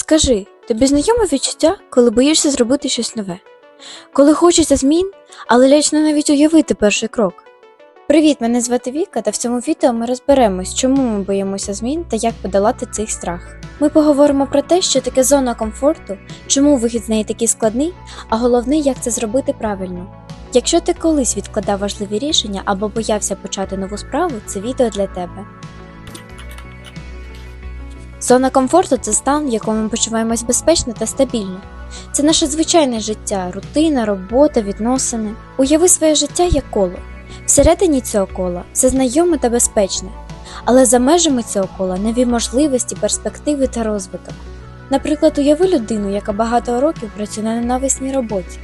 Скажи, тобі знайоме відчуття, коли боїшся зробити щось нове? Коли хочеться змін, але лячно навіть уявити перший крок. Привіт, мене звати Віка, та в цьому відео ми розберемось, чому ми боїмося змін та як подолати цей страх. Ми поговоримо про те, що таке зона комфорту, чому вихід з неї такий складний, а головне, як це зробити правильно. Якщо ти колись відкладав важливі рішення або боявся почати нову справу, це відео для тебе. Зона комфорту це стан, в якому ми почуваємось безпечно та стабільно. Це наше звичайне життя, рутина, робота, відносини. Уяви своє життя як коло. Всередині цього кола все знайоме та безпечне, але за межами цього кола нові можливості, перспективи та розвиток. Наприклад, уяви людину, яка багато років працює на ненависній роботі,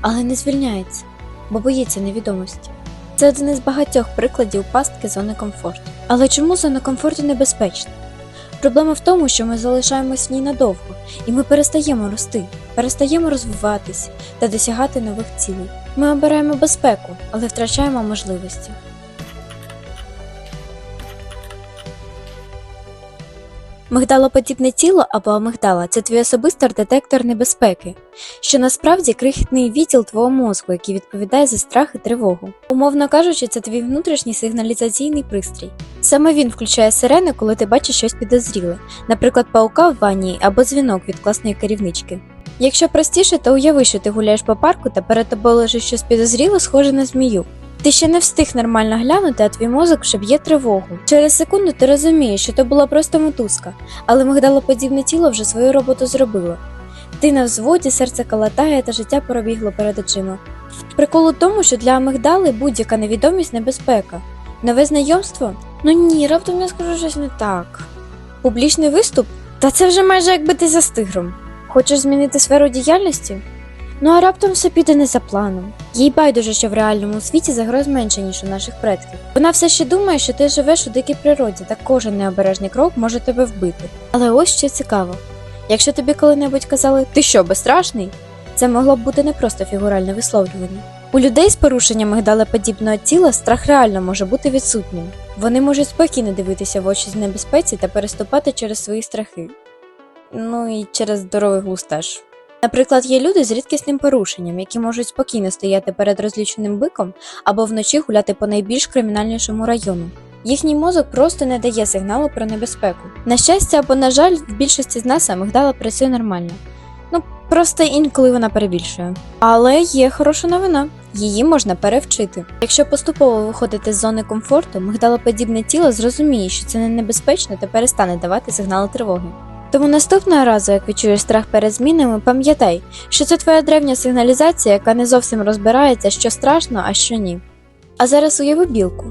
але не звільняється, бо боїться невідомості. Це один із багатьох прикладів пастки зони комфорту. Але чому зона комфорту небезпечна? Проблема в тому, що ми залишаємось в ній надовго, і ми перестаємо рости, перестаємо розвиватись та досягати нових цілей. Ми обираємо безпеку, але втрачаємо можливості. Мигдалоподібне тіло або амигдала це твій особистий детектор небезпеки, що насправді крихітний відділ твого мозку, який відповідає за страх і тривогу. Умовно кажучи, це твій внутрішній сигналізаційний пристрій. Саме він включає сирени, коли ти бачиш щось підозріле, наприклад, паука в ванні або дзвінок від класної керівнички. Якщо простіше, то уяви, що ти гуляєш по парку та перед тобою лежить щось підозріло, схоже на змію. Ти ще не встиг нормально глянути, а твій мозок вже б'є тривогу. Через секунду ти розумієш, що то була просто мотузка, але мигдалоподібне тіло вже свою роботу зробило. Ти на взводі, серце калатає та життя пробігло перед очима. Прикол у тому, що для амигдали будь-яка невідомість небезпека. Нове знайомство? Ну ні, раптом я скажу щось не так. Публічний виступ? Та це вже майже як битися з тигром. Хочеш змінити сферу діяльності? Ну а раптом все піде не за планом. Їй байдуже, що в реальному світі загроз менше, ніж у наших предків. Вона все ще думає, що ти живеш у дикій природі, та кожен необережний крок може тебе вбити. Але ось що цікаво: якщо тобі коли-небудь казали ти що, безстрашний? Це могло б бути не просто фігуральне висловлювання. У людей з порушенням мигдалеподібного тіла страх реально може бути відсутнім. Вони можуть спокійно дивитися в очі з небезпеці та переступати через свої страхи. Ну і через здоровий глузд теж. Наприклад, є люди з рідкісним порушенням, які можуть спокійно стояти перед розлюченим биком або вночі гуляти по найбільш кримінальнішому району. Їхній мозок просто не дає сигналу про небезпеку. На щастя або на жаль, в більшості з нас амигдала працює нормально. Ну просто інколи вона перебільшує. Але є хороша новина. Її можна перевчити. Якщо поступово виходити з зони комфорту, мигдалоподібне тіло зрозуміє, що це не небезпечно та перестане давати сигнали тривоги. Тому наступного разу, як відчуєш страх перед змінами, пам'ятай, що це твоя древня сигналізація, яка не зовсім розбирається, що страшно, а що ні. А зараз уяви білку.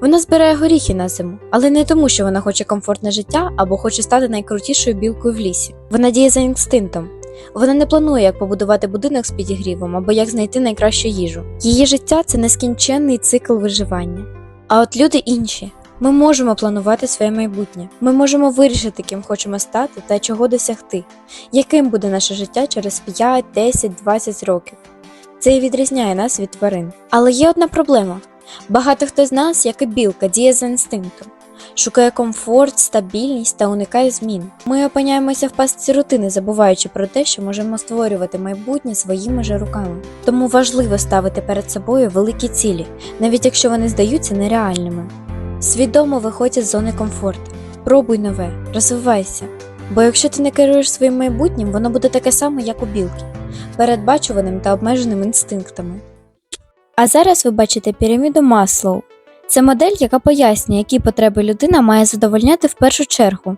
Вона збирає горіхи на зиму, але не тому, що вона хоче комфортне життя або хоче стати найкрутішою білкою в лісі. Вона діє за інстинктом. Вона не планує, як побудувати будинок з підігрівом або як знайти найкращу їжу. Її життя це нескінченний цикл виживання. А от люди інші. Ми можемо планувати своє майбутнє. Ми можемо вирішити, ким хочемо стати та чого досягти, яким буде наше життя через 5, 10, 20 років. Це і відрізняє нас від тварин. Але є одна проблема: багато хто з нас, як і білка, діє за інстинктом, шукає комфорт, стабільність та уникає змін. Ми опиняємося в пастці рутини, забуваючи про те, що можемо створювати майбутнє своїми же руками. Тому важливо ставити перед собою великі цілі, навіть якщо вони здаються нереальними. Свідомо виходь з зони комфорту, пробуй нове, розвивайся. Бо якщо ти не керуєш своїм майбутнім, воно буде таке саме, як у білки, передбачуваним та обмеженим інстинктами. А зараз ви бачите піраміду Маслоу. Це модель, яка пояснює, які потреби людина має задовольняти в першу чергу.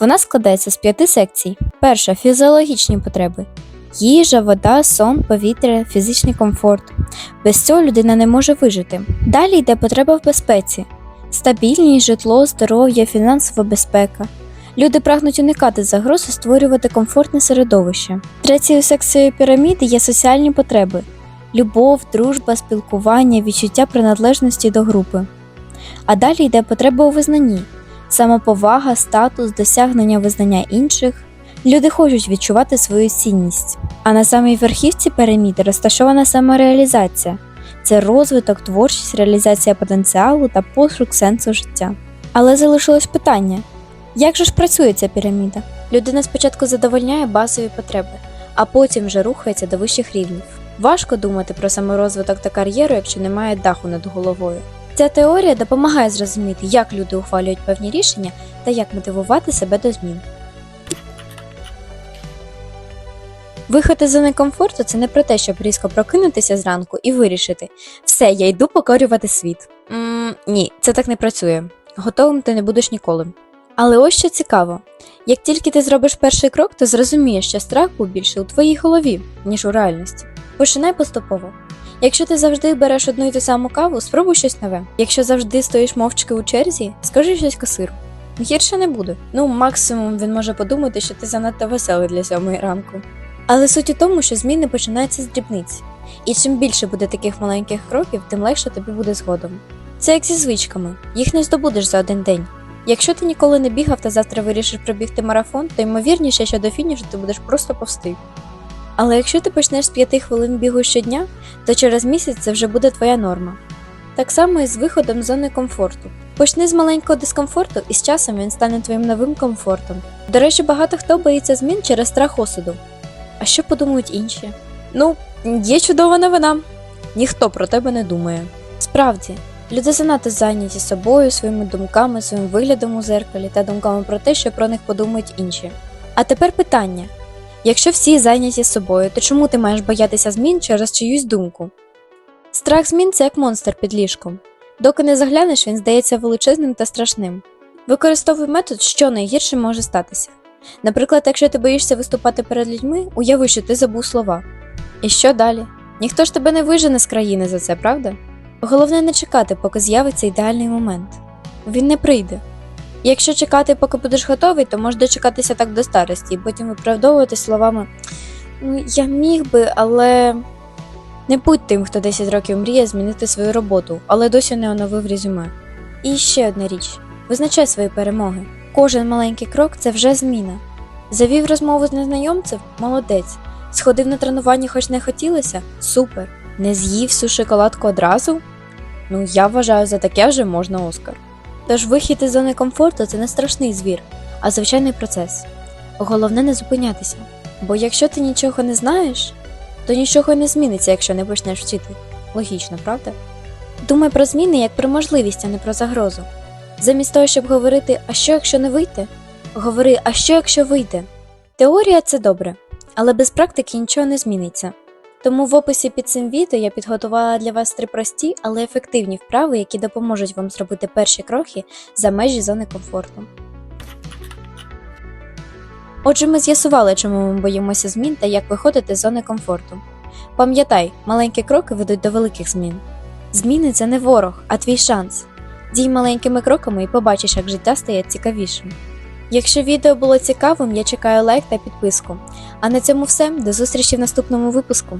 Вона складається з п'яти секцій. Перша фізіологічні потреби: їжа, вода, сон, повітря, фізичний комфорт. Без цього людина не може вижити. Далі йде потреба в безпеці. Стабільність, житло, здоров'я, фінансова безпека. Люди прагнуть уникати загроз і створювати комфортне середовище. Третьою секцією піраміди є соціальні потреби: любов, дружба, спілкування, відчуття приналежності до групи. А далі йде потреба у визнанні, самоповага, статус, досягнення визнання інших. Люди хочуть відчувати свою цінність. А на самій верхівці піраміди розташована самореалізація це розвиток, творчість, реалізація потенціалу та пошук сенсу життя. Але залишилось питання: як же ж працює ця піраміда? Людина спочатку задовольняє базові потреби, а потім вже рухається до вищих рівнів. Важко думати про саморозвиток та кар'єру, якщо немає даху над головою. Ця теорія допомагає зрозуміти, як люди ухвалюють певні рішення та як мотивувати себе до змін. Виход із зони комфорту це не про те, щоб різко прокинутися зранку і вирішити все, я йду покорювати світ. м ні, це так не працює. Готовим ти не будеш ніколи. Але ось що цікаво: як тільки ти зробиш перший крок, то зрозумієш, що страх був більше у твоїй голові, ніж у реальності. Починай поступово. Якщо ти завжди береш одну і ту саму каву, спробуй щось нове. Якщо завжди стоїш мовчки у черзі, скажи щось касиру. Гірше не буде. Ну, максимум він може подумати, що ти занадто веселий для сьомої ранку. Але суть у тому, що зміни починаються з дрібниць. І чим більше буде таких маленьких кроків, тим легше тобі буде згодом. Це як зі звичками, їх не здобудеш за один день. Якщо ти ніколи не бігав та завтра вирішиш пробігти марафон, то ймовірніше, що до фінішу ти будеш просто повсти. Але якщо ти почнеш з 5 хвилин бігу щодня, то через місяць це вже буде твоя норма. Так само і з виходом з зони комфорту. Почни з маленького дискомфорту, і з часом він стане твоїм новим комфортом. До речі, багато хто боїться змін через страх осуду. А що подумають інші? Ну, є чудова новина. Ніхто про тебе не думає. Справді, люди занадто зайняті собою, своїми думками, своїм виглядом у зеркалі та думками про те, що про них подумають інші. А тепер питання: якщо всі зайняті собою, то чому ти маєш боятися змін через чиюсь думку? Страх змін це як монстр під ліжком. Доки не заглянеш, він здається величезним та страшним. Використовуй метод, що найгірше може статися. Наприклад, якщо ти боїшся виступати перед людьми, уяви, що ти забув слова. І що далі? Ніхто ж тебе не вижене з країни за це, правда? Головне не чекати, поки з'явиться ідеальний момент. Він не прийде. Якщо чекати, поки будеш готовий, то можеш дочекатися так до старості і потім виправдовувати словами Ну, я міг би, але. Не будь тим, хто 10 років мріє змінити свою роботу, але досі не оновив резюме. І ще одна річ: визначай свої перемоги. Кожен маленький крок це вже зміна. Завів розмову з незнайомцем молодець. Сходив на тренування, хоч не хотілося супер. Не з'їв всю шоколадку одразу? Ну, я вважаю, за таке вже можна Оскар. Тож вихід із зони комфорту це не страшний звір, а звичайний процес. Головне не зупинятися. Бо якщо ти нічого не знаєш, то нічого не зміниться, якщо не почнеш вчити. Логічно, правда? Думай про зміни як про можливість, а не про загрозу. Замість того, щоб говорити, а що якщо не вийде? Говори, а що якщо вийде? Теорія це добре, але без практики нічого не зміниться. Тому в описі під цим відео я підготувала для вас три прості, але ефективні вправи, які допоможуть вам зробити перші кроки за межі зони комфорту. Отже, ми з'ясували, чому ми боїмося змін та як виходити з зони комфорту. Пам'ятай, маленькі кроки ведуть до великих змін. Зміни це не ворог, а твій шанс. Дій маленькими кроками і побачиш, як життя стає цікавішим. Якщо відео було цікавим, я чекаю лайк та підписку. А на цьому все. До зустрічі в наступному випуску.